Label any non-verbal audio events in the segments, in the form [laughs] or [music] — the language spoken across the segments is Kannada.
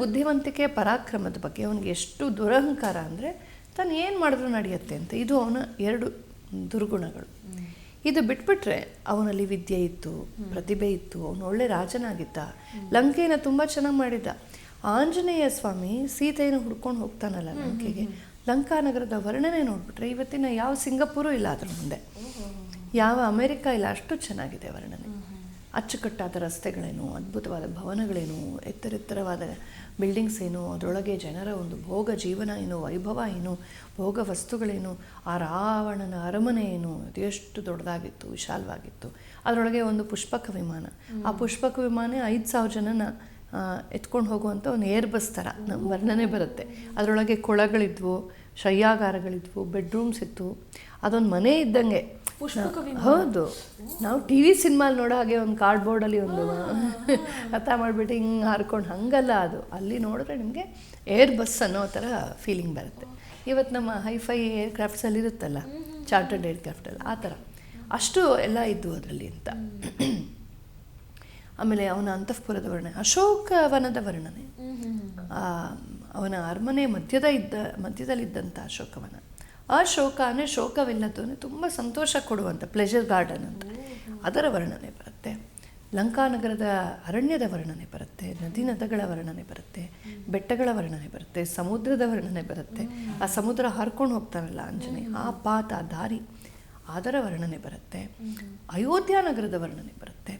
ಬುದ್ಧಿವಂತಿಕೆ ಪರಾಕ್ರಮದ ಬಗ್ಗೆ ಅವನಿಗೆ ಎಷ್ಟು ದುರಹಂಕಾರ ಅಂದರೆ ತಾನು ಏನು ಮಾಡಿದ್ರು ನಡೆಯುತ್ತೆ ಅಂತ. ಇದು ಅವನ ಎರಡು ದುರ್ಗುಣಗಳು. ಇದು ಬಿಟ್ಬಿಟ್ರೆ ಅವನಲ್ಲಿ ವಿದ್ಯೆ ಇತ್ತು ಪ್ರತಿಭೆ ಇತ್ತು ಅವನು ಒಳ್ಳೆ ರಾಜನಾಗಿದ್ದ. ಲಂಕೆಯನ್ನು ತುಂಬ ಚೆನ್ನಾಗಿ ಮಾಡಿದ್ದ. ಆಂಜನೇಯ ಸ್ವಾಮಿ ಸೀತೆಯನ್ನು ಹುಡ್ಕೊಂಡು ಹೋಗ್ತಾನಲ್ಲ ಲಂಕೆಗೆ. ಲಂಕಾನಗರದ ವರ್ಣನೆ ನೋಡ್ಬಿಟ್ರೆ ಇವತ್ತಿನ ಯಾವ ಸಿಂಗಪೂರು ಇಲ್ಲ ಅದ್ರ ಮುಂದೆ. ಯಾವ ಅಮೆರಿಕ ಇಲ್ಲ ಅಷ್ಟು ಚೆನ್ನಾಗಿದೆ ವರ್ಣನೆ. ಅಚ್ಚುಕಟ್ಟಾದ ರಸ್ತೆಗಳೇನು ಅದ್ಭುತವಾದ ಭವನಗಳೇನು ಎತ್ತರೆತ್ತರವಾದ ಬಿಲ್ಡಿಂಗ್ಸ್ ಏನು ಅದರೊಳಗೆ ಜನರ ಒಂದು ಭೋಗ ಜೀವನ ಏನು ವೈಭವ ಏನು ಭೋಗ ವಸ್ತುಗಳೇನು ಆ ರಾವಣನ ಅರಮನೆ ಏನು ಅದು ಎಷ್ಟು ದೊಡ್ಡದಾಗಿತ್ತು ವಿಶಾಲವಾಗಿತ್ತು. ಅದರೊಳಗೆ ಒಂದು ಪುಷ್ಪಕ ವಿಮಾನ. ಆ ಪುಷ್ಪಕ ವಿಮಾನ ಐದು ಸಾವಿರ ಜನನ ಎತ್ಕೊಂಡು ಹೋಗುವಂಥ ಒಂದು ಏರ್ ಬಸ್ ಥರ ನಮ್ಮ ವರ್ಣನೆ ಬರುತ್ತೆ. ಅದರೊಳಗೆ ಕೊಳಗಳಿದ್ವು ಶಯ್ಯಾಗಾರಗಳಿದ್ವು ಬೆಡ್ರೂಮ್ಸ್ ಇತ್ತು. ಅದೊಂದು ಮನೆ ಇದ್ದಂಗೆ. ಹೌದು. ನಾವು ಟಿ ವಿ ಸಿನಿಮಾಲಿ ನೋಡೋ ಹಾಗೆ ಒಂದು [laughs] ಕಾರ್ಡ್ಬೋರ್ಡಲ್ಲಿ ಒಂದು ಅರ್ಥ ಮಾಡಿಬಿಟ್ಟು ಹಿಂಗೆ ಹಾರ್ಕೊಂಡು ಹಂಗಲ್ಲ ಅದು. ಅಲ್ಲಿ ನೋಡಿದ್ರೆ ನಿಮಗೆ ಏರ್ ಬಸ್ ಅನ್ನೋ ಥರ ಫೀಲಿಂಗ್ ಬರುತ್ತೆ. ಇವತ್ತು ನಮ್ಮ ಹೈಫೈ ಏರ್ ಕ್ರಾಫ್ಟ್ಸಲ್ಲಿ ಇರುತ್ತಲ್ಲ ಚಾರ್ಟರ್ಡ್ ಏರ್ ಕ್ರಾಫ್ಟಲ್ಲಿ ಆ ಥರ. ಅಷ್ಟು ಎಲ್ಲ ಇದ್ದು ಅದರಲ್ಲಿ ಅಂತ. [clears throat] ಆಮೇಲೆ ಅವನ ಅಂತಃಪುರದ ವರ್ಣನೆ ಅಶೋಕವನದ ವರ್ಣನೆ. ಆ, ಅವನ ಅರಮನೆ ಮಧ್ಯದ ಇದ್ದ ಮಧ್ಯದಲ್ಲಿದ್ದಂಥ ಅಶೋಕವನ ಆ ಶೋಕ ಅಂದರೆ ಶೋಕವಿಲ್ಲದ್ದು ಅಂದರೆ ತುಂಬ ಸಂತೋಷ ಕೊಡುವಂಥ ಪ್ಲೆಜರ್ ಗಾರ್ಡನ್ ಅಂತ. ಅದರ ವರ್ಣನೆ ಬರುತ್ತೆ. ಲಂಕಾನಗರದ ಅರಣ್ಯದ ವರ್ಣನೆ ಬರುತ್ತೆ, ನದಿ ನದಗಳ ವರ್ಣನೆ ಬರುತ್ತೆ, ಬೆಟ್ಟಗಳ ವರ್ಣನೆ ಬರುತ್ತೆ, ಸಮುದ್ರದ ವರ್ಣನೆ ಬರುತ್ತೆ. ಆ ಸಮುದ್ರ ಹಾರ್ಕೊಂಡು ಹೋಗ್ತಾವಲ್ಲ ಆಂಜನೇಯ, ಆ ಪಾತ, ಆ ದಾರಿ, ಅದರ ವರ್ಣನೆ ಬರುತ್ತೆ. ಅಯೋಧ್ಯ ನಗರದ ವರ್ಣನೆ ಬರುತ್ತೆ.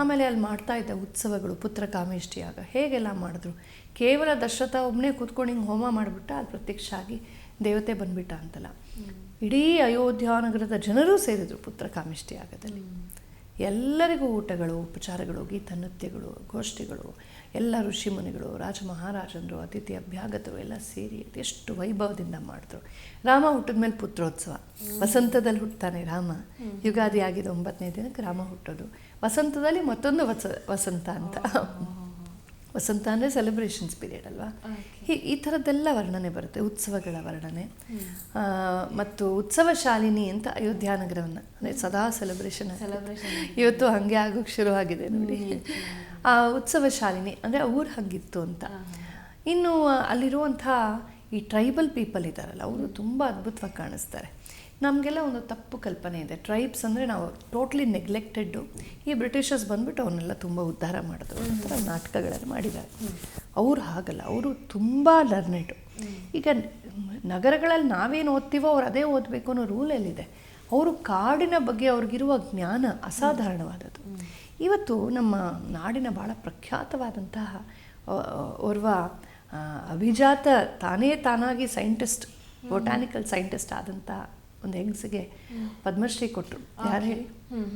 ಆಮೇಲೆ ಅಲ್ಲಿ ಮಾಡ್ತಾ ಇದ್ದ ಉತ್ಸವಗಳು ಪುತ್ರ ಕಾಮೇಷ್ಟಿಯಾಗ ಹೇಗೆಲ್ಲ ಮಾಡಿದ್ರು? ಕೇವಲ ದಶರಥ ಒಬ್ಬನೇ ಕೂತ್ಕೊಂಡು ಹಿಂಗೆ ಹೋಮ ಮಾಡಿಬಿಟ್ಟು, ಅಲ್ಲಿ ಪ್ರತ್ಯಕ್ಷ ಆಗಿ ದೇವತೆ ಬಂದ್ಬಿಟ್ಟ ಅಂತಲ್ಲ. ಇಡೀ ಅಯೋಧ್ಯ ನಗರದ ಜನರೂ ಸೇರಿದ್ರು ಪುತ್ರ ಕಾಮಿಷ್ಠಿ ಆಗದಲ್ಲಿ. ಎಲ್ಲರಿಗೂ ಊಟಗಳು ಉಪಚಾರಗಳು ಗೀತ ನೃತ್ಯಗಳು ಗೋಷ್ಠಿಗಳು ಎಲ್ಲ ಋಷಿ ಮುನಿಗಳು ರಾಜ ಮಹಾರಾಜಂದರು ಅತಿಥಿ ಅಭ್ಯಾಗತರು ಎಲ್ಲ ಸೇರಿ ಎಷ್ಟು ವೈಭವದಿಂದ ಮಾಡಿದ್ರು. ರಾಮ ಹುಟ್ಟಿದ ಮೇಲೆ ಪುತ್ರೋತ್ಸವ. ವಸಂತದಲ್ಲಿ ಹುಟ್ಟುತ್ತಾನೆ ರಾಮ. ಯುಗಾದಿ ಆಗಿದ ಒಂಬತ್ತನೇ ದಿನಕ್ಕೆ ರಾಮ ಹುಟ್ಟೋದು. ವಸಂತದಲ್ಲಿ ಮತ್ತೊಂದು ವಸ ವಸಂತ ಅಂತ. ವಸಂತ ಅಂದರೆ ಸೆಲೆಬ್ರೇಷನ್ಸ್ ಪೀರಿಯಡ್ ಅಲ್ವಾ? ಹೀ ಈ ಥರದ್ದೆಲ್ಲ ವರ್ಣನೆ ಬರುತ್ತೆ ಉತ್ಸವಗಳ ವರ್ಣನೆ. ಮತ್ತು ಉತ್ಸವ ಶಾಲಿನಿ ಅಂತ ಅಯೋಧ್ಯ ನಗರವನ್ನು ಅಂದರೆ ಸದಾ ಸೆಲೆಬ್ರೇಷನ್ ಇವತ್ತು ಹಾಗೆ ಆಗೋಕ್ಕೆ ಶುರುವಾಗಿದೆ ನೋಡಿ. ಆ ಉತ್ಸವ ಶಾಲಿನಿ ಅಂದರೆ ಊರು ಹಂಗಿತ್ತು ಅಂತ. ಇನ್ನು ಅಲ್ಲಿರುವಂಥ ಈ ಟ್ರೈಬಲ್ ಪೀಪಲ್ ಇದ್ದಾರಲ್ಲ ಅವರು ತುಂಬ ಅದ್ಭುತವಾಗಿ ಕಾಣಿಸ್ತಾರೆ. ನಮಗೆಲ್ಲ ಒಂದು ತಪ್ಪು ಕಲ್ಪನೆ ಇದೆ. ಟ್ರೈಬ್ಸ್ ಅಂದರೆ ನಾವು ಟೋಟ್ಲಿ ನೆಗ್ಲೆಕ್ಟೆಡ್ಡು ಈ ಬ್ರಿಟಿಷರ್ಸ್ ಬಂದ್ಬಿಟ್ಟು ಅವನ್ನೆಲ್ಲ ತುಂಬ ಉದ್ಧಾರ ಮಾಡಿದ್ರು. ಒಂಥರ ಥರ ನಾಟಕಗಳನ್ನು ಮಾಡಿದ್ದಾರೆ ಅವರು ಹಾಗಲ್ಲ. ಅವರು ತುಂಬ ಲರ್ನೆಡು ಈಗ ನಗರಗಳಲ್ಲಿ ನಾವೇನು ಓದ್ತೀವೋ ಅವ್ರು ಅದೇ ಓದಬೇಕು ಅನ್ನೋ ರೂಲ್ ಎಲ್ಲಿದೆ ಅವರು ಕಾಡಿನ ಬಗ್ಗೆ ಅವ್ರಿಗಿರುವ ಜ್ಞಾನ ಅಸಾಧಾರಣವಾದದ್ದು. ಇವತ್ತು ನಮ್ಮ ನಾಡಿನ ಭಾಳ ಪ್ರಖ್ಯಾತವಾದಂತಹ ಓರ್ವ ಅಭಿಜಾತ ತಾನೇ ತಾನಾಗಿ ಸೈಂಟಿಸ್ಟ್ ಬೊಟಾನಿಕಲ್ ಸೈಂಟಿಸ್ಟ್ ಆದಂಥ ಒಂದು ಹೆಂಗಸಿಗೆ ಪದ್ಮಶ್ರೀ ಕೊಟ್ಟರು ಯಾರು? ಹೇಳಿ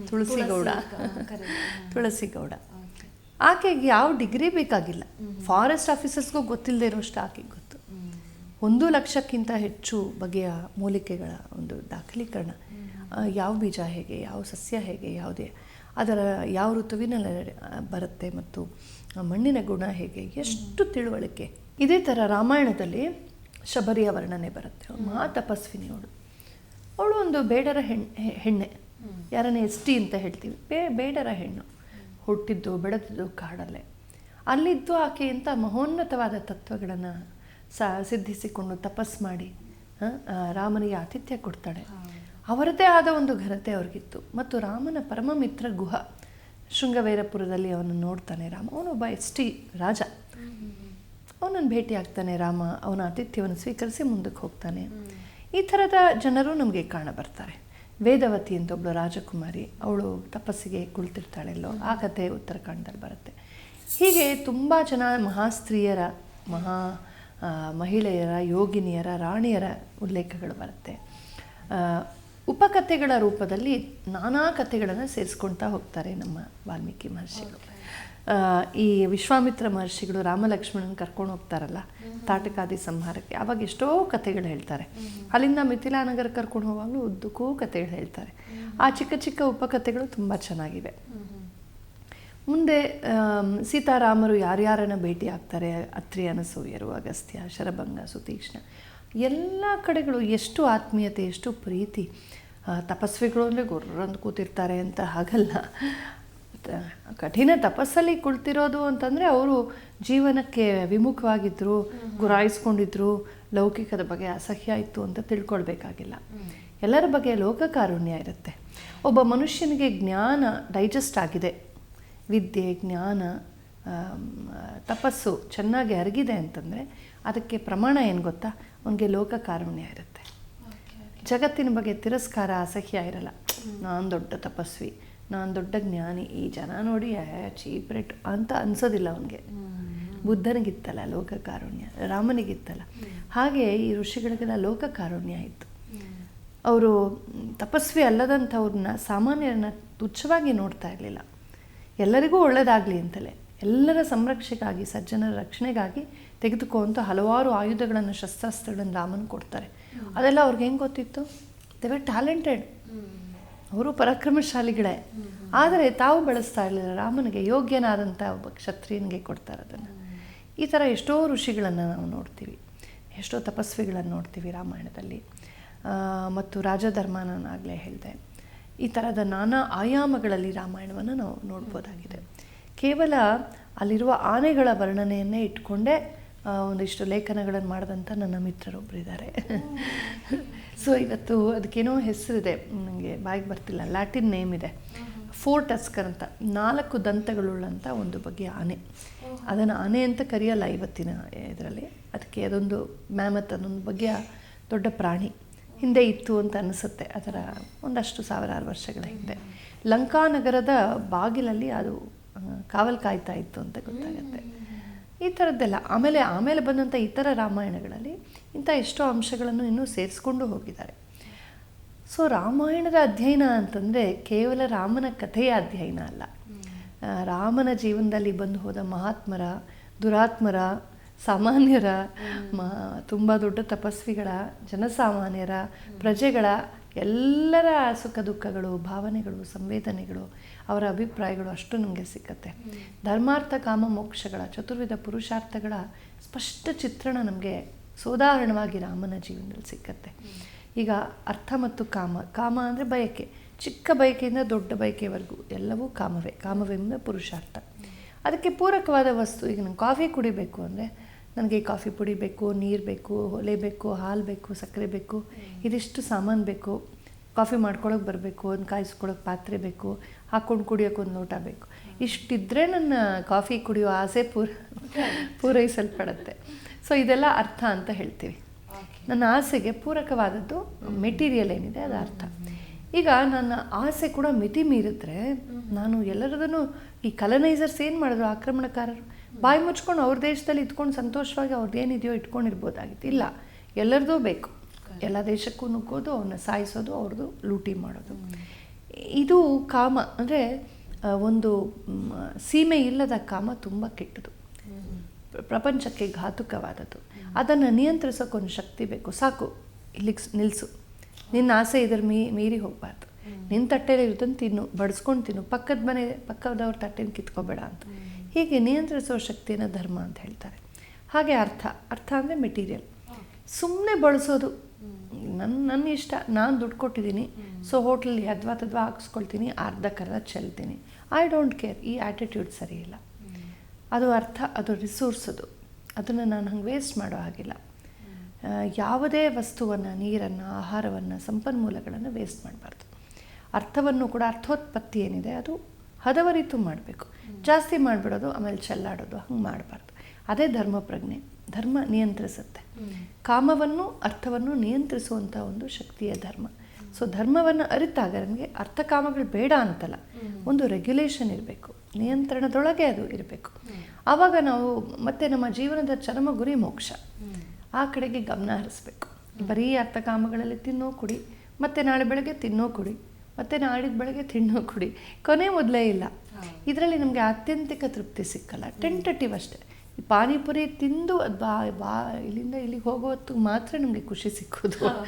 ತುಳಸಿ ಗೌಡ. ತುಳಸಿ ಗೌಡ. ಆಕೆಗೆ ಯಾವ ಡಿಗ್ರಿ ಬೇಕಾಗಿಲ್ಲ. ಫಾರೆಸ್ಟ್ ಆಫೀಸರ್ಸ್ಗೂ ಗೊತ್ತಿಲ್ಲದೆ ಇರೋಷ್ಟು ಆಕೆಗೆ ಗೊತ್ತು. ಒಂದು ಲಕ್ಷಕ್ಕಿಂತ ಹೆಚ್ಚು ಬಗೆಯ ಮೂಲಿಕೆಗಳ ಒಂದು ದಾಖಲೀಕರಣ. ಯಾವ ಬೀಜ ಹೇಗೆ ಯಾವ ಸಸ್ಯ ಹೇಗೆ ಯಾವುದೇ. ಅದರ ಯಾವ ಋತುವಿನಲ್ಲಿ ಬರುತ್ತೆ ಮತ್ತು ಮಣ್ಣಿನ ಗುಣ ಹೇಗೆ ಎಷ್ಟು ತಿಳುವಳಿಕೆ. ಇದೇ ಥರ ರಾಮಾಯಣದಲ್ಲಿ ಶಬರಿಯ ವರ್ಣನೆ ಬರುತ್ತೆ. ಮಹಾ ತಪಸ್ವಿನಿ ಅವಳು ಒಂದು ಬೇಡರ ಹೆಣ್ಣು. ಹೆಣ್ಣೆ ಯಾರನ್ನ ಎಸ್ ಟಿ ಅಂತ ಹೇಳ್ತೀವಿ. ಬೇ ಬೇಡರ ಹೆಣ್ಣು. ಹುಟ್ಟಿದ್ದು ಬೆಳೆದಿದ್ದು ಕಾಡಲ್ಲೇ. ಅಲ್ಲಿದ್ದು ಆಕೆ ಇಂಥ ಮಹೋನ್ನತವಾದ ತತ್ವಗಳನ್ನು ಸ ಸಿದ್ಧಿಸಿಕೊಂಡು ತಪಸ್ ಮಾಡಿ ರಾಮನಿಗೆ ಆತಿಥ್ಯ ಕೊಡ್ತಾಳೆ. ಅವರದೇ ಆದ ಒಂದು ಘನತೆ ಅವ್ರಿಗಿತ್ತು. ಮತ್ತು ರಾಮನ ಪರಮ ಮಿತ್ರ ಗುಹ ಶೃಂಗವೈರಪುರದಲ್ಲಿ ಅವನು ನೋಡ್ತಾನೆ. ರಾಮ ಅವನೊಬ್ಬ ಎಸ್ ಟಿ ರಾಜ. ಅವನನ್ನು ಭೇಟಿ ಆಗ್ತಾನೆ ರಾಮ. ಅವನ ಆತಿಥ್ಯವನ್ನು ಸ್ವೀಕರಿಸಿ ಮುಂದಕ್ಕೆ ಹೋಗ್ತಾನೆ. ಈ ಥರದ ಜನರು ನಮಗೆ ಕಾಣ ಬರ್ತಾರೆ. ವೇದವತಿ ಅಂತ ಒಬ್ಬಳು ರಾಜಕುಮಾರಿ, ಅವಳು ತಪಸ್ಸಿಗೆ ಕುಳಿತಿರ್ತಾಳೆಲ್ಲೋ ಆ ಕಥೆ ಉತ್ತರಾಖಂಡದಲ್ಲಿ ಬರುತ್ತೆ. ಹೀಗೆ ತುಂಬ ಜನ ಮಹಾಸ್ತ್ರೀಯರ, ಮಹಾ ಮಹಿಳೆಯರ, ಯೋಗಿನಿಯರ, ರಾಣಿಯರ ಉಲ್ಲೇಖಗಳು ಬರುತ್ತೆ. ಉಪಕಥೆಗಳ ರೂಪದಲ್ಲಿ ನಾನಾ ಕಥೆಗಳನ್ನು ಸೇರಿಸ್ಕೊಳ್ತಾ ಹೋಗ್ತಾರೆ ನಮ್ಮ ವಾಲ್ಮೀಕಿ ಮಹರ್ಷಿಗಳು. ಈ ವಿಶ್ವಾಮಿತ್ರ ಮಹರ್ಷಿಗಳು ರಾಮಲಕ್ಷ್ಮಣನ ಕರ್ಕೊಂಡು ಹೋಗ್ತಾರಲ್ಲ ತಾಟಕಾದಿ ಸಂಹಾರಕ್ಕೆ ಅವಾಗ ಎಷ್ಟೋ ಕಥೆಗಳು ಹೇಳ್ತಾರೆ. ಅಲ್ಲಿಂದ ಮಿಥಿಲಾ ನಗರ ಕರ್ಕೊಂಡು ಹೋಗುವಾಗಲೂ ಉದ್ದಕ್ಕೂ ಕಥೆಗಳು ಹೇಳ್ತಾರೆ. ಆ ಚಿಕ್ಕ ಚಿಕ್ಕ ಉಪಕಥೆಗಳು ತುಂಬ ಚೆನ್ನಾಗಿವೆ. ಮುಂದೆ ಸೀತಾರಾಮರು ಯಾರ್ಯಾರನ್ನ ಭೇಟಿ ಆಗ್ತಾರೆ ಅತ್ರಿಯನ ಸೂರ್ಯರು ಅಗಸ್ತ್ಯ ಶರಭಂಗ ಸುತೀಕ್ಷ್ಣ ಎಲ್ಲ ಕಡೆಗಳು ಎಷ್ಟು ಆತ್ಮೀಯತೆ ಎಷ್ಟು ಪ್ರೀತಿ ತಪಸ್ವಿಗಳು ಅಂದರೆ ಗುರ್ರಂದು ಕೂತಿರ್ತಾರೆ ಅಂತ ಹಾಗಲ್ಲ. ಕಠಿಣ ತಪಸ್ಸಲ್ಲಿ ಕುಳಿತಿರೋದು ಅಂತಂದರೆ ಅವರು ಜೀವನಕ್ಕೆ ವಿಮುಖವಾಗಿದ್ದರು ಗುರಾಯಿಸ್ಕೊಂಡಿದ್ರು ಲೌಕಿಕದ ಬಗ್ಗೆ ಅಸಹ್ಯ ಇತ್ತು ಅಂತ ತಿಳ್ಕೊಳ್ಬೇಕಾಗಿಲ್ಲ. ಎಲ್ಲರ ಬಗ್ಗೆ ಲೋಕಕಾರುಣ್ಯ ಇರುತ್ತೆ. ಒಬ್ಬ ಮನುಷ್ಯನಿಗೆ ಜ್ಞಾನ ಡೈಜೆಸ್ಟ್ ಆಗಿದೆ. ವಿದ್ಯೆ ಜ್ಞಾನ ತಪಸ್ಸು ಚೆನ್ನಾಗಿ ಅರಗಿದೆ ಅಂತಂದರೆ ಅದಕ್ಕೆ ಪ್ರಮಾಣ ಏನು ಗೊತ್ತಾ? ಅವನಿಗೆ ಲೋಕಕಾರುಣ್ಯ ಇರುತ್ತೆ. ಜಗತ್ತಿನ ಬಗ್ಗೆ ತಿರಸ್ಕಾರ ಅಸಹ್ಯ ಇರಲ್ಲ. ನಾನು ದೊಡ್ಡ ತಪಸ್ವಿ. ನಾನು ದೊಡ್ಡ ಜ್ಞಾನಿ ಈ ಜನ ನೋಡಿ ಚೀಪ್ ರೇಟ್ ಅಂತ ಅನ್ಸೋದಿಲ್ಲ ಅವನಿಗೆ. ಬುದ್ಧನಿಗಿತ್ತಲ್ಲ ಲೋಕ ಕಾರುಣ್ಯ ರಾಮನಿಗಿತ್ತಲ್ಲ. ಹಾಗೆ ಈ ಋಷಿಗಳಿಗೆಲ್ಲ ಲೋಕಕಾರುಣ್ಯ ಇತ್ತು. ಅವರು ತಪಸ್ವಿ ಅಲ್ಲದಂಥವ್ರನ್ನ ಸಾಮಾನ್ಯರನ್ನ ತುಚ್ಛವಾಗಿ ನೋಡ್ತಾ ಇರಲಿಲ್ಲ. ಎಲ್ಲರಿಗೂ ಒಳ್ಳೆಯದಾಗಲಿ ಅಂತಲೇ. ಎಲ್ಲರ ಸಂರಕ್ಷೆಗಾಗಿ ಸಜ್ಜನರ ರಕ್ಷಣೆಗಾಗಿ ತೆಗೆದುಕೊಂತ ಹಲವಾರು ಆಯುಧಗಳನ್ನು ಶಸ್ತ್ರಾಸ್ತ್ರಗಳನ್ನು ರಾಮನ್ ಕೊಡ್ತಾರೆ. ಅದೆಲ್ಲ ಅವ್ರಿಗೆ ಹೆಂಗೆ ಗೊತ್ತಿತ್ತು? ದೇ ವರ್ ಟ್ಯಾಲೆಂಟೆಡ್ ಅವರು ಪರಾಕ್ರಮಶಾಲಿಗಳೇ. ಆದರೆ ತಾವು ಬಳಸ್ತಾ ಇರಲಿಲ್ಲ. ರಾಮನಿಗೆ ಯೋಗ್ಯನಾದಂಥ ಒಬ್ಬ ಕ್ಷತ್ರಿಯನಿಗೆ ಕೊಡ್ತಾರೆ ಅದನ್ನು. ಈ ಥರ ಎಷ್ಟೋ ಋಷಿಗಳನ್ನು ನಾವು ನೋಡ್ತೀವಿ. ಎಷ್ಟೋ ತಪಸ್ವಿಗಳನ್ನು ನೋಡ್ತೀವಿ ರಾಮಾಯಣದಲ್ಲಿ. ಮತ್ತು ರಾಜಧರ್ಮ ಹೇಳಿದೆ. ಈ ಥರದ ನಾನಾ ಆಯಾಮಗಳಲ್ಲಿ ರಾಮಾಯಣವನ್ನು ನಾವು ನೋಡ್ಬೋದಾಗಿದೆ. ಕೇವಲ ಅಲ್ಲಿರುವ ಆನೆಗಳ ವರ್ಣನೆಯನ್ನೇ ಇಟ್ಕೊಂಡೇ ಒಂದಿಷ್ಟು ಲೇಖನಗಳನ್ನು ಮಾಡಿದಂಥ ನನ್ನ ಮಿತ್ರರೊಬ್ಬರಿದ್ದಾರೆ ಸೊ ಇವತ್ತು ಅದಕ್ಕೇನೋ ಹೆಸರಿದೆ ನನಗೆ ಬಾಯಿಗೆ ಬರ್ತಿಲ್ಲ. ಲ್ಯಾಟಿನ್ ನೇಮ್ ಇದೆ. ಫೋರ್ ಟಸ್ಕರ್ ಅಂತ. ನಾಲ್ಕು ದಂತಗಳುಳ್ಳಂಥ ಒಂದು ಬಗೆಯ ಆನೆ. ಅದನ್ನು ಆನೆ ಅಂತ ಕರೆಯಲ್ಲ ಇವತ್ತಿನ ಇದರಲ್ಲಿ. ಅದಕ್ಕೆ ಅದೊಂದು ಮ್ಯಾಮತ್ ಅದೊಂದು ಬಗೆಯ ದೊಡ್ಡ ಪ್ರಾಣಿ. ಹಿಂದೆ ಇತ್ತು ಅಂತ ಅನಿಸುತ್ತೆ. ಅದರ ಒಂದಷ್ಟು ಸಾವಿರಾರು ವರ್ಷಗಳ ಹಿಂದೆ ಲಂಕಾನಗರದ ಬಾಗಿಲಲ್ಲಿ ಅದು ಕಾವಲ್ ಕಾವಲು ಕಾಯ್ತಾ ಇತ್ತು ಅಂತ ಗೊತ್ತಾಗುತ್ತೆ. ಈ ಥರದ್ದೆಲ್ಲ ಆಮೇಲೆ ಆಮೇಲೆ ಬಂದಂಥ ಇತರ ರಾಮಾಯಣಗಳಲ್ಲಿ ಇಂಥ ಎಷ್ಟೋ ಅಂಶಗಳನ್ನು ಇನ್ನೂ ಸೇರಿಸ್ಕೊಂಡು ಹೋಗಿದ್ದಾರೆ. ಸೊ ರಾಮಾಯಣದ ಅಧ್ಯಯನ ಅಂತಂದರೆ ಕೇವಲ ರಾಮನ ಕಥೆಯ ಅಧ್ಯಯನ ಅಲ್ಲ. ರಾಮನ ಜೀವನದಲ್ಲಿ ಬಂದು ಹೋದ ಮಹಾತ್ಮರ, ದುರಾತ್ಮರ, ಸಾಮಾನ್ಯರ, ಮ, ತುಂಬ ದೊಡ್ಡ ತಪಸ್ವಿಗಳ, ಜನಸಾಮಾನ್ಯರ, ಪ್ರಜೆಗಳ ಎಲ್ಲರ ಸುಖ ದುಃಖಗಳು, ಭಾವನೆಗಳು, ಸಂವೇದನೆಗಳು ಅವರ ಅಭಿಪ್ರಾಯಗಳು ಅಷ್ಟು ನಮಗೆ ಸಿಕ್ಕತ್ತೆ. ಧರ್ಮಾರ್ಥ ಕಾಮ ಮೋಕ್ಷಗಳ ಚತುರ್ವಿಧ ಪುರುಷಾರ್ಥಗಳ ಸ್ಪಷ್ಟ ಚಿತ್ರಣ ನಮಗೆ ಸೋದಾಹರಣವಾಗಿ ರಾಮನ ಜೀವನದಲ್ಲಿ ಸಿಕ್ಕತ್ತೆ. ಈಗ ಅರ್ಥ ಮತ್ತು ಕಾಮ ಕಾಮ ಅಂದರೆ ಬಯಕೆ. ಚಿಕ್ಕ ಬಯಕೆಯಿಂದ ದೊಡ್ಡ ಬಯಕೆವರೆಗೂ ಎಲ್ಲವೂ ಕಾಮವೇ. ಕಾಮವೆಂಬ ಪುರುಷಾರ್ಥ. ಅದಕ್ಕೆ ಪೂರಕವಾದ ವಸ್ತು, ಈಗ ನಂಗೆ ಕಾಫಿ ಕುಡಿಬೇಕು ಅಂದರೆ ನನಗೆ ಕಾಫಿ ಪುಡಿ ಬೇಕು, ನೀರು ಬೇಕು, ಒಲೆ ಬೇಕು, ಹಾಲು ಬೇಕು, ಸಕ್ಕರೆ ಬೇಕು, ಇದಿಷ್ಟು ಸಾಮಾನು ಬೇಕು. ಕಾಫಿ ಮಾಡ್ಕೊಳಕ್ಕೆ ಬರಬೇಕು ಒಂದು ಕಾಯಿಸ್ಕೊಳಕ್ಕೆ ಪಾತ್ರೆ ಬೇಕು ಹಾಕ್ಕೊಂಡು ಕುಡಿಯೋಕೆ ಒಂದು ಲೋಟ ಬೇಕು. ಇಷ್ಟಿದ್ರೆ ನನ್ನ ಕಾಫಿ ಕುಡಿಯೋ ಆಸೆ ಪೂರ ಪೂರೈಸಲ್ಪಡುತ್ತೆ. ಸೊ ಇದೆಲ್ಲ ಅರ್ಥ ಅಂತ ಹೇಳ್ತೀವಿ. ನನ್ನ ಆಸೆಗೆ ಪೂರಕವಾದದ್ದು ಮೆಟೀರಿಯಲ್ ಏನಿದೆ ಅದು ಅರ್ಥ. ಈಗ ನನ್ನ ಆಸೆ ಕೂಡ ಮಿತಿ ಮೀರಿದ್ರೆ ನಾನು ಎಲ್ಲರದನ್ನು ಈ ಕಲನೈಸರ್ಸ್ ಏನು ಮಾಡಿದ್ರು ಆಕ್ರಮಣಕಾರರು? ಬಾಯಿ ಮುಚ್ಕೊಂಡು ಅವ್ರ ದೇಶದಲ್ಲಿ ಇದ್ಕೊಂಡು ಸಂತೋಷವಾಗಿ ಅವ್ರದ್ದು ಏನಿದೆಯೋ ಇಟ್ಕೊಂಡಿರ್ಬೋದಾಗಿತ್ತು. ಇಲ್ಲ ಎಲ್ಲರದೂ ಬೇಕು. ಎಲ್ಲ ದೇಶಕ್ಕೂ ನುಗ್ಗೋದು ಅವನ್ನ ಸಾಯಿಸೋದು ಅವ್ರದ್ದು ಲೂಟಿ ಮಾಡೋದು. ಇದು ಕಾಮ ಅಂದರೆ ಒಂದು ಸೀಮೆ ಇಲ್ಲದ ಕಾಮ ತುಂಬ ಕೆಟ್ಟದು. ಪ್ರ- ಪ್ರಪಂಚಕ್ಕೆ ಘಾತುಕವಾದದ್ದು. ಅದನ್ನು ನಿಯಂತ್ರಿಸೋಕೆ ಒಂದು ಶಕ್ತಿ ಬೇಕು. ಸಾಕು ಇಲ್ಲಿಗೆ ನಿಲ್ಲಿಸು ನಿನ್ನ ಆಸೆ ಇದರ ಮೀ ಮೀರಿ ಹೋಗಬಾರ್ದು. ನಿನ್ನ ತಟ್ಟೆಲಿ ಇರೋದನ್ನು ತಿನ್ನು ಬಡಿಸ್ಕೊಂಡು ತಿನ್ನು. ಪಕ್ಕದ ಮನೆ ಪಕ್ಕದವ್ರ ತಟ್ಟೆನ ಕಿತ್ಕೋಬೇಡ ಅಂತ. ಹೀಗೆ ನಿಯಂತ್ರಿಸೋ ಶಕ್ತಿಯನ್ನು ಧರ್ಮ ಅಂತ ಹೇಳ್ತಾರೆ. ಹಾಗೆ ಅರ್ಥ. ಅರ್ಥ ಅಂದರೆ ಮೆಟೀರಿಯಲ್. ಸುಮ್ಮನೆ ಬಳಸೋದು ನನ್ನ ನನ್ನ ಇಷ್ಟ, ನಾನು ದುಡ್ಡು ಕೊಟ್ಟಿದ್ದೀನಿ ಸೊ ಹೋಟ್ಲಲ್ಲಿ ಅದ್ವಾ ತದ್ವಾ ಹಾಕಿಸ್ಕೊಳ್ತೀನಿ ಅರ್ಧಕ್ಕರ್ಧ ಚೆಲ್ತೀನಿ. ಐ ಡೋಂಟ್ ಕೇರ್ ಈ ಆ್ಯಟಿಟ್ಯೂಡ್ ಸರಿ ಇಲ್ಲ. ಅದು ಅರ್ಥ, ಅದು ರಿಸೋರ್ಸ್ ಅದು ಅದನ್ನು ನಾನು ಹಂಗೆ ವೇಸ್ಟ್ ಮಾಡೋ ಹಾಗಿಲ್ಲ. ಯಾವುದೇ ವಸ್ತುವನ್ನು, ನೀರನ್ನು, ಆಹಾರವನ್ನು, ಸಂಪನ್ಮೂಲಗಳನ್ನು ವೇಸ್ಟ್ ಮಾಡಬಾರ್ದು. ಅರ್ಥವನ್ನು ಕೂಡ, ಅರ್ಥೋತ್ಪತ್ತಿ ಏನಿದೆ, ಅದು ಹದವರಿತು ಮಾಡಬೇಕು. ಜಾಸ್ತಿ ಮಾಡಿಬಿಡೋದು, ಆಮೇಲೆ ಚೆಲ್ಲಾಡೋದು, ಹಂಗೆ ಮಾಡಬಾರ್ದು. ಅದೇ ಧರ್ಮ ಪ್ರಜ್ಞೆ. ಧರ್ಮ ನಿಯಂತ್ರಿಸುತ್ತೆ. ಕಾಮವನ್ನು ಅರ್ಥವನ್ನು ನಿಯಂತ್ರಿಸುವಂಥ ಒಂದು ಶಕ್ತಿಯ ಧರ್ಮ. ಸೊ ಧರ್ಮವನ್ನು ಅರಿತಾಗ ನನಗೆ ಅರ್ಥಕಾಮಗಳು ಬೇಡ ಅಂತಲ್ಲ. ಒಂದು ರೆಗ್ಯುಲೇಷನ್ ಇರಬೇಕು. ನಿಯಂತ್ರಣದೊಳಗೆ ಅದು ಇರಬೇಕು. ಆವಾಗ ನಾವು ಮತ್ತೆ ನಮ್ಮ ಜೀವನದ ಚರಮ ಗುರಿ ಮೋಕ್ಷ. ಆ ಕಡೆಗೆ ಗಮನ ಹರಿಸ್ಬೇಕು. ಬರೀ ಅರ್ಥಕಾಮಗಳಲ್ಲಿ ತಿನ್ನೋ ಕುಡಿ ಮತ್ತೆ ನಾಳೆ ಬೆಳಗ್ಗೆ ತಿನ್ನೋ ಕುಡಿ ಮತ್ತೆ ನಾಳಿದ ಬೆಳಗ್ಗೆ ತಿನ್ನೋ ಕುಡಿ. ಕೊನೆ ಮೊದಲೇ ಇಲ್ಲ. ಇದರಲ್ಲಿ ನಮಗೆ ಆತ್ಯಂತಿಕ ತೃಪ್ತಿ ಸಿಕ್ಕಲ್ಲ. ಟೆಂಟಟಿವ್ ಅಷ್ಟೇ. ಪಾನಿಪುರಿ ತಿಂದು ಅದು ಬಾ ಬಾ ಇಲ್ಲಿಂದ ಇಲ್ಲಿಗೆ ಹೋಗೋ ಹೊತ್ತಿಗೆ ಮಾತ್ರ ನಮಗೆ ಖುಷಿ ಸಿಕ್ಕೋದು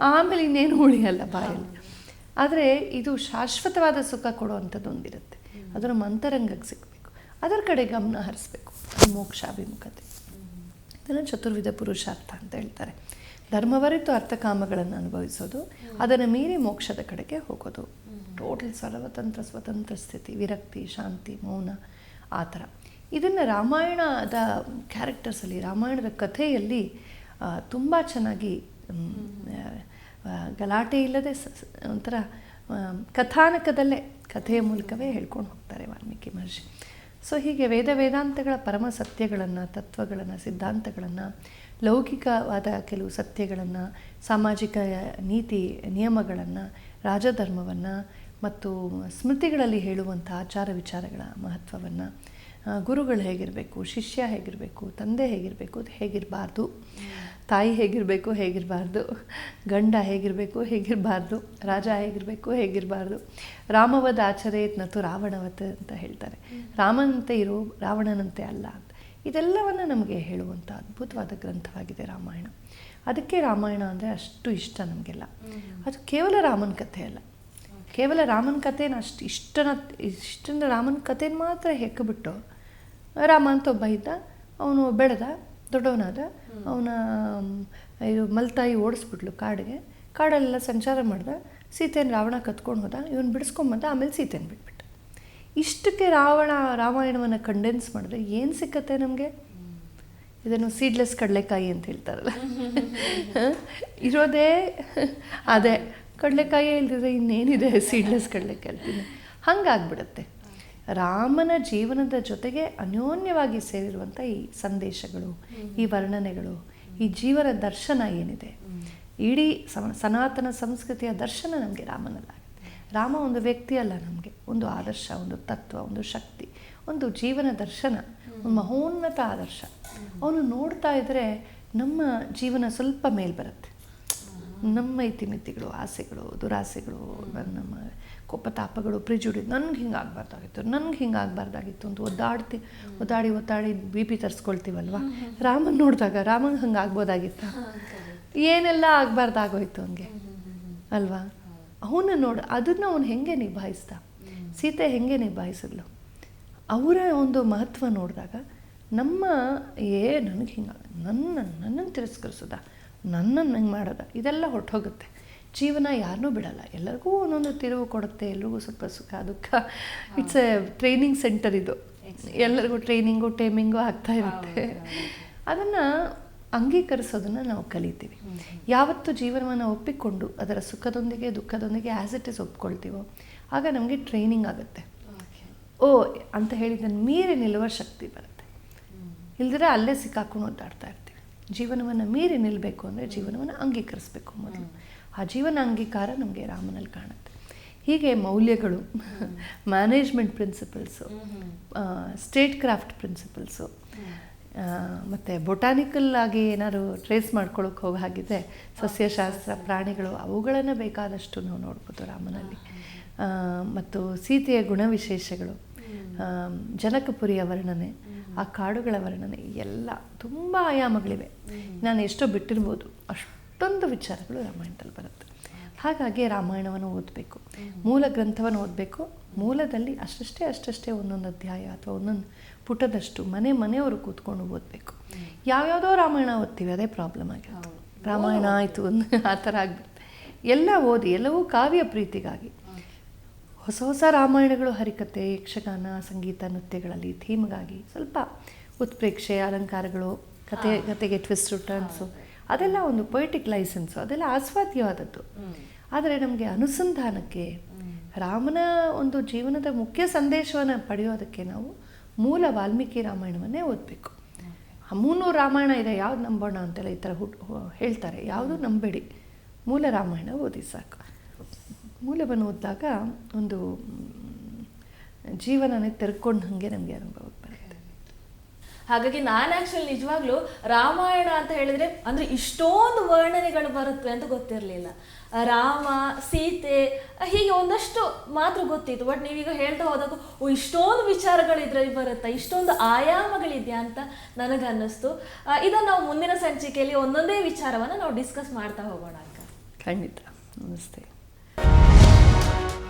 ಆಮೇಲೆ ಇನ್ನೇನು ಉಳಿಯಲ್ಲ ಬಾಯಲ್ಲಿ. ಆದರೆ ಇದು ಶಾಶ್ವತವಾದ ಸುಖ ಕೊಡುವಂಥದ್ದು ಒಂದಿರುತ್ತೆ ಅದರ ಮಂತರಂಗಕ್ಕೆ ಅಂತರಂಗಕ್ಕೆ ಸಿಗಬೇಕು. ಅದರ ಕಡೆ ಗಮನ ಹರಿಸ್ಬೇಕು. ಮೋಕ್ಷಾಭಿಮುಖತೆ. ಇದನ್ನು ಚತುರ್ವಿಧ ಪುರುಷಾರ್ಥ ಅಂತ ಹೇಳ್ತಾರೆ. ಧರ್ಮವರಿತು ಅರ್ಥಕಾಮಗಳನ್ನು ಅನುಭವಿಸೋದು ಅದನ್ನು ಮೀರಿ ಮೋಕ್ಷದ ಕಡೆಗೆ ಹೋಗೋದು. ಟೋಟಲ್ ಸರ್ವತಂತ್ರ ಸ್ವತಂತ್ರ ಸ್ಥಿತಿ ವಿರಕ್ತಿ ಶಾಂತಿ ಮೌನ ಆ ಥರ. ಇದನ್ನು ರಾಮಾಯಣದ ಕ್ಯಾರೆಕ್ಟರ್ಸಲ್ಲಿ ರಾಮಾಯಣದ ಕಥೆಯಲ್ಲಿ ತುಂಬ ಚೆನ್ನಾಗಿ ಗಲಾಟೆ ಇಲ್ಲದೆ ಒಂಥರ ಕಥಾನಕದಲ್ಲೇ ಕಥೆಯ ಮೂಲಕವೇ ಹೇಳ್ಕೊಂಡು ಹೋಗ್ತಾರೆ ವಾಲ್ಮೀಕಿ ಮಹರ್ಷಿ. ಸೊ ಹೀಗೆ ವೇದ ವೇದಾಂತಗಳ ಪರಮ ಸತ್ಯಗಳನ್ನು, ತತ್ವಗಳನ್ನು, ಸಿದ್ಧಾಂತಗಳನ್ನು, ಲೌಕಿಕವಾದ ಕೆಲವು ಸತ್ಯಗಳನ್ನು, ಸಾಮಾಜಿಕ ನೀತಿ ನಿಯಮಗಳನ್ನು, ರಾಜಧರ್ಮವನ್ನು, ಮತ್ತು ಸ್ಮೃತಿಗಳಲ್ಲಿ ಹೇಳುವಂಥ ಆಚಾರ ವಿಚಾರಗಳ ಮಹತ್ವವನ್ನು ಗುರುಗಳು ಹೇಗಿರಬೇಕು ಶಿಷ್ಯ ಹೇಗಿರಬೇಕು ತಂದೆ ಹೇಗಿರಬೇಕು ಅದು ಹೇಗಿರಬಾರ್ದು. ತಾಯಿ ಹೇಗಿರಬೇಕು ಹೇಗಿರಬಾರ್ದು. ಗಂಡ ಹೇಗಿರಬೇಕು ಹೇಗಿರಬಾರ್ದು. ರಾಜ ಹೇಗಿರಬೇಕು ಹೇಗಿರಬಾರ್ದು. ರಾಮವದ ಆಚರೇತ್ ನತು ರಾವಣವತ್ ಅಂತ ಹೇಳ್ತಾರೆ. ರಾಮನಂತೆ ಇರೋ ರಾವಣನಂತೆ ಅಲ್ಲ ಅಂತ. ಇದೆಲ್ಲವನ್ನು ನಮಗೆ ಹೇಳುವಂಥ ಅದ್ಭುತವಾದ ಗ್ರಂಥವಾಗಿದೆ ರಾಮಾಯಣ. ಅದಕ್ಕೆ ರಾಮಾಯಣ ಅಂದರೆ ಅಷ್ಟು ಇಷ್ಟ ನಮಗೆಲ್ಲ. ಅದು ಕೇವಲ ರಾಮನ ಕಥೆ ಅಲ್ಲ. ಕೇವಲ ರಾಮನ ಕಥೆನ ಅಷ್ಟು ಇಷ್ಟನ ಇಷ್ಟನ ರಾಮನ ಕಥೆನ ಮಾತ್ರ ಹೆಕ್ಕಿಬಿಟ್ಟು ರಾಮ ಅಂತ ಒಬ್ಬ ಇದ್ದ ಅವನು ಬೆಳೆದ ದೊಡ್ಡವನಾದ ಅವನ ಇದು ಮಲ್ತಾಯಿ ಓಡಿಸ್ಬಿಟ್ಲು ಕಾಡಿಗೆ. ಕಾಡಲ್ಲೆಲ್ಲ ಸಂಚಾರ ಮಾಡ್ದ ಸೀತೆಯನ್ನು ರಾವಣ ಕತ್ಕೊಂಡು ಹೋದ ಇವನು ಬಿಡಿಸ್ಕೊಂಬಂದ ಆಮೇಲೆ ಸೀತೆಯನ್ನು ಬಿಟ್ಬಿಟ್ಟ. ಇಷ್ಟಕ್ಕೆ ರಾವಣ ರಾಮಾಯಣವನ್ನು ಕಂಡೆನ್ಸ್ ಮಾಡಿದ್ರೆ ಏನು ಸಿಕ್ಕತ್ತೆ ನಮಗೆ? ಇದನ್ನು ಸೀಡ್ಲೆಸ್ ಕಡಲೆಕಾಯಿ ಅಂತ ಹೇಳ್ತಾರಲ್ಲ. ಇರೋದೇ ಅದೇ. ಕಡಲೆಕಾಯಿ ಇಲ್ದಿದ್ರೆ ಇನ್ನೇನಿದೆ? ಸೀಡ್ಲೆಸ್ ಕಡಲೆಕಾಯಿ ಹೇಳ್ತೀನಿ ಹಂಗಾಗ್ಬಿಡುತ್ತೆ. ರಾಮನ ಜೀವನದ ಜೊತೆಗೆ ಅನ್ಯೋನ್ಯವಾಗಿ ಸೇರಿರುವಂಥ ಈ ಸಂದೇಶಗಳು, ಈ ವರ್ಣನೆಗಳು, ಈ ಜೀವನ ದರ್ಶನ ಏನಿದೆ? ಇಡೀ ಸನಾತನ ಸಂಸ್ಕೃತಿಯ ದರ್ಶನ ನಮಗೆ ರಾಮನಲ್ಲಾಗುತ್ತೆ. ರಾಮ ಒಂದು ವ್ಯಕ್ತಿ ಅಲ್ಲ ನಮಗೆ. ಒಂದು ಆದರ್ಶ, ಒಂದು ತತ್ವ, ಒಂದು ಶಕ್ತಿ, ಒಂದು ಜೀವನ ದರ್ಶನ, ಒಂದು ಮಹೋನ್ನತ ಆದರ್ಶ. ಅವನು ನೋಡ್ತಾ ಇದ್ದರೆ ನಮ್ಮ ಜೀವನ ಸ್ವಲ್ಪ ಮೇಲ್ ಬರುತ್ತೆ. ನಮ್ಮ ಇತಿಮಿತಿಗಳು ಆಸೆಗಳು ದುರಾಸೆಗಳು ನಮ್ಮ ಕೋಪತಾಪಗಳು ಪ್ರಿಜುಡಿ ನನಗೆ ಹಿಂಗೆ ಆಗಬಾರ್ದಾಗಿತ್ತು ನನಗೆ ಹಿಂಗೆ ಆಗಬಾರ್ದಾಗಿತ್ತು ಅಂತ ಒದ್ದಾಡ್ತಿ ಒದ್ದಾಡಿ ಒದ್ದಾಡಿ ಬಿ ಪಿ ತರಿಸ್ಕೊಳ್ತೀವಲ್ವ? ರಾಮನ್ ನೋಡಿದಾಗ ರಾಮಂಗೆ ಹಂಗೆ ಆಗ್ಬೋದಾಗಿತ್ತ? ಏನೆಲ್ಲ ಆಗಬಾರ್ದಾಗೋಯ್ತು ಹಂಗೆ ಅಲ್ವಾ? ಅವನ್ನ ನೋಡು ಅದನ್ನು ಅವನು ಹೆಂಗೆ ನಿಭಾಯಿಸ್ದ? ಸೀತೆ ಹೆಂಗೆ ನಿಭಾಯಿಸಿದ್ಲು? ಅವರ ಒಂದು ಮಹತ್ವ ನೋಡಿದಾಗ ನಮ್ಮ ಏ ನನಗೆ ಹಿಂಗೆ ನನ್ನ ನನ್ನನ್ನು ತಿರಸ್ಕರಿಸೋದ? ನನ್ನನ್ನು ಹೆಂಗೆ ಮಾಡೋದ. ಇದೆಲ್ಲ ಹೊರಟೋಗುತ್ತೆ. ಜೀವನ ಯಾರನ್ನೂ ಬಿಡಲ್ಲ. ಎಲ್ಲರಿಗೂ ಒಂದೊಂದು ತಿರುವು ಕೊಡುತ್ತೆ. ಎಲ್ರಿಗೂ ಸ್ವಲ್ಪ ಸುಖ ದುಃಖ. ಇಟ್ಸ್ ಎ ಟ್ರೈನಿಂಗ್ ಸೆಂಟರ್ ಇದು. ಎಲ್ಲರಿಗೂ ಟ್ರೈನಿಂಗು ಟೈಮಿಂಗು ಆಗ್ತಾ ಇರುತ್ತೆ. ಅದನ್ನು ಅಂಗೀಕರಿಸೋದನ್ನು ನಾವು ಕಲಿತೀವಿ. ಯಾವತ್ತು ಜೀವನವನ್ನು ಒಪ್ಪಿಕೊಂಡು ಅದರ ಸುಖದೊಂದಿಗೆ ದುಃಖದೊಂದಿಗೆ ಆ್ಯಸ್ ಇಟ್ ಇಸ್ ಒಪ್ಕೊಳ್ತೀವೋ ಆಗ ನಮಗೆ ಟ್ರೈನಿಂಗ್ ಆಗುತ್ತೆ. ಓ ಅಂತ ಹೇಳಿದ್ದನ್ನು ಮೀರಿ ನಿಲ್ಲುವ ಶಕ್ತಿ ಬರುತ್ತೆ. ಇಲ್ದಿರ ಅಲ್ಲೇ ಸಿಕ್ಕಾಕೊಂಡು ಒದ್ದಾಡ್ತಾ ಇರ್ತೀವಿ ಜೀವನವನ್ನು ಮೀರಿ ನಿಲ್ಲಬೇಕು ಅಂದರೆ ಜೀವನವನ್ನು ಅಂಗೀಕರಿಸಬೇಕು ಮೊದಲು. ಆ ಜೀವನ ಅಂಗೀಕಾರ ನಮಗೆ ರಾಮನಲ್ಲಿ ಕಾಣುತ್ತೆ. ಹೀಗೆ ಮೌಲ್ಯಗಳು management principles statecraft principles ಮತ್ತು ಬೊಟಾನಿಕಲ್ ಆಗಿ ಏನಾದ್ರು ಟ್ರೇಸ್ ಮಾಡ್ಕೊಳ್ಳೋಕೆ ಹೋಗೋ ಹಾಗಿದೆ ಸಸ್ಯಶಾಸ್ತ್ರ ಪ್ರಾಣಿಗಳು ಅವುಗಳನ್ನು ಬೇಕಾದಷ್ಟು ನಾವು ನೋಡ್ಬೋದು ರಾಮನಲ್ಲಿ. ಮತ್ತು ಸೀತೆಯ ಗುಣವಿಶೇಷಗಳು ಜನಕಪುರಿಯ ವರ್ಣನೆ ಆ ಕಾಡುಗಳ ವರ್ಣನೆ ಎಲ್ಲ ತುಂಬ ಆಯಾಮಗಳಿವೆ. ನಾನು ಎಷ್ಟೋ ಬಿಟ್ಟಿರ್ಬೋದು. ಅಷ್ಟೊಂದು ವಿಚಾರಗಳು ರಾಮಾಯಣದಲ್ಲಿ ಬರುತ್ತೆ. ಹಾಗಾಗಿ ರಾಮಾಯಣವನ್ನು ಓದಬೇಕು. ಮೂಲ ಗ್ರಂಥವನ್ನು ಓದಬೇಕು. ಮೂಲದಲ್ಲಿ ಅಷ್ಟಷ್ಟೇ ಅಷ್ಟಷ್ಟೇ ಒಂದೊಂದು ಅಧ್ಯಾಯ ಅಥವಾ ಒಂದೊಂದು ಪುಟದಷ್ಟು ಮನೆ ಮನೆಯವರು ಕೂತ್ಕೊಂಡು ಓದಬೇಕು. ಯಾವ್ಯಾವುದೋ ರಾಮಾಯಣ ಓದ್ತೀವಿ ಅದೇ ಪ್ರಾಬ್ಲಮ್ ಆಗಿರುತ್ತೆ ರಾಮಾಯಣ ಆಯಿತು ಆ ಥರ ಆಗಿಬಿಡುತ್ತೆ. ಎಲ್ಲ ಓದಿ ಎಲ್ಲವೂ ಕಾವ್ಯ ಪ್ರೀತಿಗಾಗಿ. ಹೊಸ ಹೊಸ ರಾಮಾಯಣಗಳು ಹರಿಕತೆ ಯಕ್ಷಗಾನ ಸಂಗೀತ ನೃತ್ಯಗಳಲ್ಲಿ ಥೀಮ್ಗಾಗಿ ಸ್ವಲ್ಪ ಉತ್ಪ್ರೇಕ್ಷೆ ಅಲಂಕಾರಗಳು ಕತೆ ಕತೆಗೆ ಟ್ವಿಸ್ಟ್ ಟರ್ನ್ಸು ಅದೆಲ್ಲ ಒಂದು ಪೊಯಿಟಿಕ್ ಲೈಸೆನ್ಸು ಅದೆಲ್ಲ ಆಸ್ವಾದ್ಯವಾದದ್ದು. ಆದರೆ ನಮಗೆ ಅನುಸಂಧಾನಕ್ಕೆ ರಾಮನ ಒಂದು ಜೀವನದ ಮುಖ್ಯ ಸಂದೇಶವನ್ನು ಪಡೆಯೋದಕ್ಕೆ ನಾವು ಮೂಲ ವಾಲ್ಮೀಕಿ ರಾಮಾಯಣವನ್ನೇ ಓದಬೇಕು. ಮುನ್ನೂರು ರಾಮಾಯಣ ಇದೆ ಯಾವ್ದು ನಂಬೋಣ ಅಂತೆಲ್ಲ ಈ ಥರ ಹುಟ್ಟು ಹೇಳ್ತಾರೆ. ಯಾವುದು ನಂಬೇಡಿ. ಮೂಲ ರಾಮಾಯಣ ಓದಿ ಸಾಕು. ಮೂಲವನ್ನು ಓದಿದಾಗ ಒಂದು ಜೀವನನೇ ತೆರ್ಕೊಂಡು ಹಾಗೆ ನಮಗೆ ಅನುಭವ ಬರುತ್ತೆ. ಹಾಗಾಗಿ ನಾನು ಆಕ್ಚುಲಿ ನಿಜವಾಗ್ಲೂ ರಾಮಾಯಣ ಅಂತ ಹೇಳಿದ್ರೆ ಅಂದ್ರೆ ಇಷ್ಟೊಂದು ವರ್ಣನೆಗಳು ಬರುತ್ತವೆ ಅಂತ ಗೊತ್ತಿರಲಿಲ್ಲ. ರಾಮ ಸೀತೆ ಹೀಗೆ ಒಂದಷ್ಟು ಮಾತ್ರ ಗೊತ್ತಿತ್ತು. ಬಟ್ ನೀವೀಗ ಹೇಳ್ತಾ ಹೋದಾಗ ಓ ಇಷ್ಟೊಂದು ವಿಚಾರಗಳು ಇದ್ರಲ್ಲಿ ಬರುತ್ತಾ ಇಷ್ಟೊಂದು ಆಯಾಮಗಳಿದೆಯಾ ಅಂತ ನನಗನ್ನಿಸ್ತು. ಇದನ್ನ ನಾವು ಮುಂದಿನ ಸಂಚಿಕೆಯಲ್ಲಿ ಒಂದೊಂದೇ ವಿಚಾರವನ್ನು ನಾವು ಡಿಸ್ಕಸ್ ಮಾಡ್ತಾ ಹೋಗೋಣ ಅಕ್ಕ ಖಂಡಿತ. ನಮಸ್ತೆ.